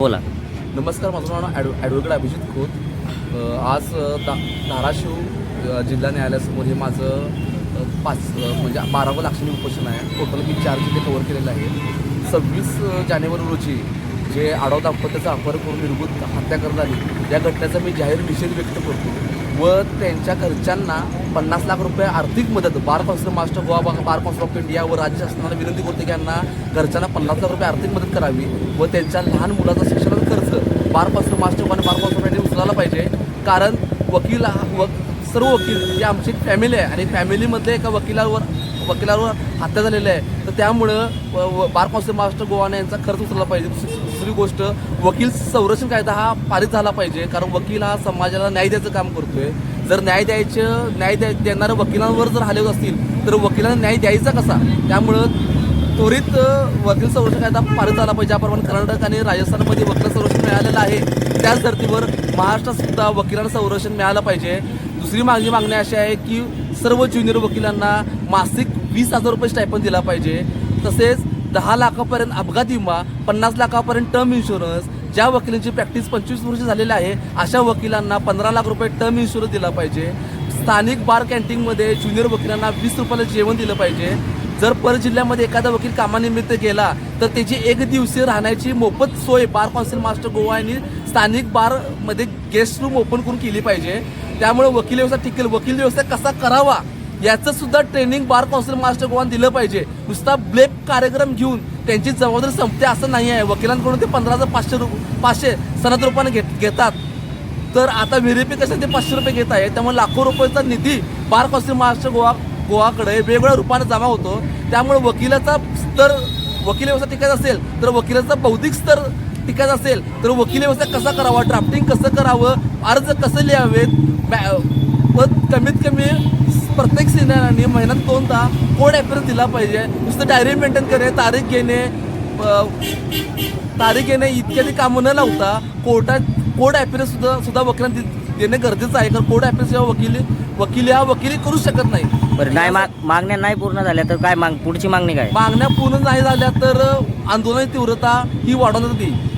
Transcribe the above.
बोला. नमस्कार माझं नाव ॲडव ॲडव्होकेट अभिजित खोत. आज दा धाराशिव जिल्हा न्यायालयासमोर हे माझं पाच म्हणजे बारावं लाक्षणिक उपोषण आहे. टोटल मी चार जिल्हे कवर केलेलं आहे सव्वीस जानेवारी रोजी जे आडव अपत्याचा अपहरण करून निर्भूत हत्या करत आली या घटनेचा मी जाहीर निषेध व्यक्त करतो. व त्यांच्या घरच्यांना पन्नास लाख रुपये आर्थिक मदत बार कौन्सिल मास्टर गोवा बा- बार कौन्सिल ऑफ इंडिया व राज्य शासनाला विनंती करते की यांना घरच्यांना पन्नास लाख रुपये आर्थिक मदत करावी व त्यांच्या लहान मुलाचा शिक्षणाचा खर्च बार कौन्सिल मास्टर आणि बार कौन्सिल ऑफ इंडिया उचलायला पाहिजे. कारण वकील हा व सर्व वकील ही आमची फॅमिली आहे आणि फॅमिलीमध्ये एका वकिलावर वकिलावर हत्या झालेली आहे. तर त्यामुळं व- बार कौन्सिल मास्टर गोवाने यांचा खर्च उचलला पाहिजे. दुसरी गोष्ट वकील संरक्षण कायदा हा पारित झाला पाहिजे कारण वकील हा समाजाला न्याय द्यायचं काम करतोय. जर न्याय द्यायचं न्याय द्या देणाऱ्या वकिलांवर जर हल्ले असतील तर वकिलांना न्याय द्यायचा कसा? त्यामुळं त्वरित वकील संरक्षण कायदा पारित झाला पाहिजे ज्याप्रमाणे कर्नाटक आणि राजस्थानमध्ये वकील संरक्षण मिळालेलं आहे. त्याच धर्तीवर महाराष्ट्रात सुद्धा वकिलांना संरक्षण मिळालं पाहिजे. दुसरी माझी मागणी अशी आहे की सर्व ज्युनियर वकिलांना मासिक वीस हजार रुपये स्टायपन दिला पाहिजे. तसेच दहा लाखापर्यंत अपघात विमा पन्नास लाखापर्यंत टर्म इन्शुरन्स ज्या वकिलांची प्रॅक्टिस पंचवीस वर्ष झालेली आहे अशा वकिलांना पंधरा लाख रुपये टर्म इन्शुरन्स दिला पाहिजे. स्थानिक बार कॅन्टीनमध्ये ज्युनियर वकिलांना वीस रुपयाला जेवण दिलं पाहिजे. जर पर जिल्ह्यामध्ये एखादा वकील कामानिमित्त गेला तर त्याची एक दिवसीय राहण्याची मोफत सोय बार कौन्सिल मास्टर गोवा यांनी स्थानिक बारमध्ये गेस्ट रूम ओपन करून केली पाहिजे. त्यामुळे वकील व्यवसाय टिकेल. वकील व्यवस्था कसा करावा? याचं सुद्धा ट्रेनिंग बार कौन्सिल मास्टर गोवान दिलं पाहिजे. नुसता ब्लेप कार्यक्रम घेऊन त्यांची जबाबदारी संपते असं नाही आहे. वकिलांकडून ते पंधरा हजार पाचशे रु पाचशे सनद रुपयाने घेत घेतात. तर आता व्हेरिफिकेशन ते पाचशे रुपये घेत आहे. त्यामुळे लाखो रुपयाचा निधी बार कौन्सिल महाराष्ट्र गोवा गोवाकडे वेगवेगळ्या रूपाने जमा होतो. त्यामुळे वकिलाचा स्तर वकील व्यवस्था टिकायचा असेल तर वकिलाचा बौद्धिक स्तर टिकायचा असेल तर वकील व्यवस्था कसा करावा ड्राफ्टिंग कसं करावं अर्ज कसं लिहावेत कमीत कमी प्रत्येक सिनियरांनी महिन्यात दोनदा कोड ॲपरेन्स दिला पाहिजे? नुसतं डायरी मेंटेन करणे तारीख घेणे तारीख येणे इत्यादी कामं न लावता कोर्टात कोर्ट ॲपिरन्स सुद्धा सुद्धा वकिलांना दे- देणे गरजेचं आहे. कारण कोर्ट ॲपिरन्स जेव्हा वकिली वकिली हा वकिली करू शकत नाही. बरं नाही माग मागण्या नाही पूर्ण झाल्या तर काय माग पुढची मागणी काय? मागण्या पूर्ण नाही झाल्या तर आंदोलनाची तीव्रता ही वाढवण्यात येईल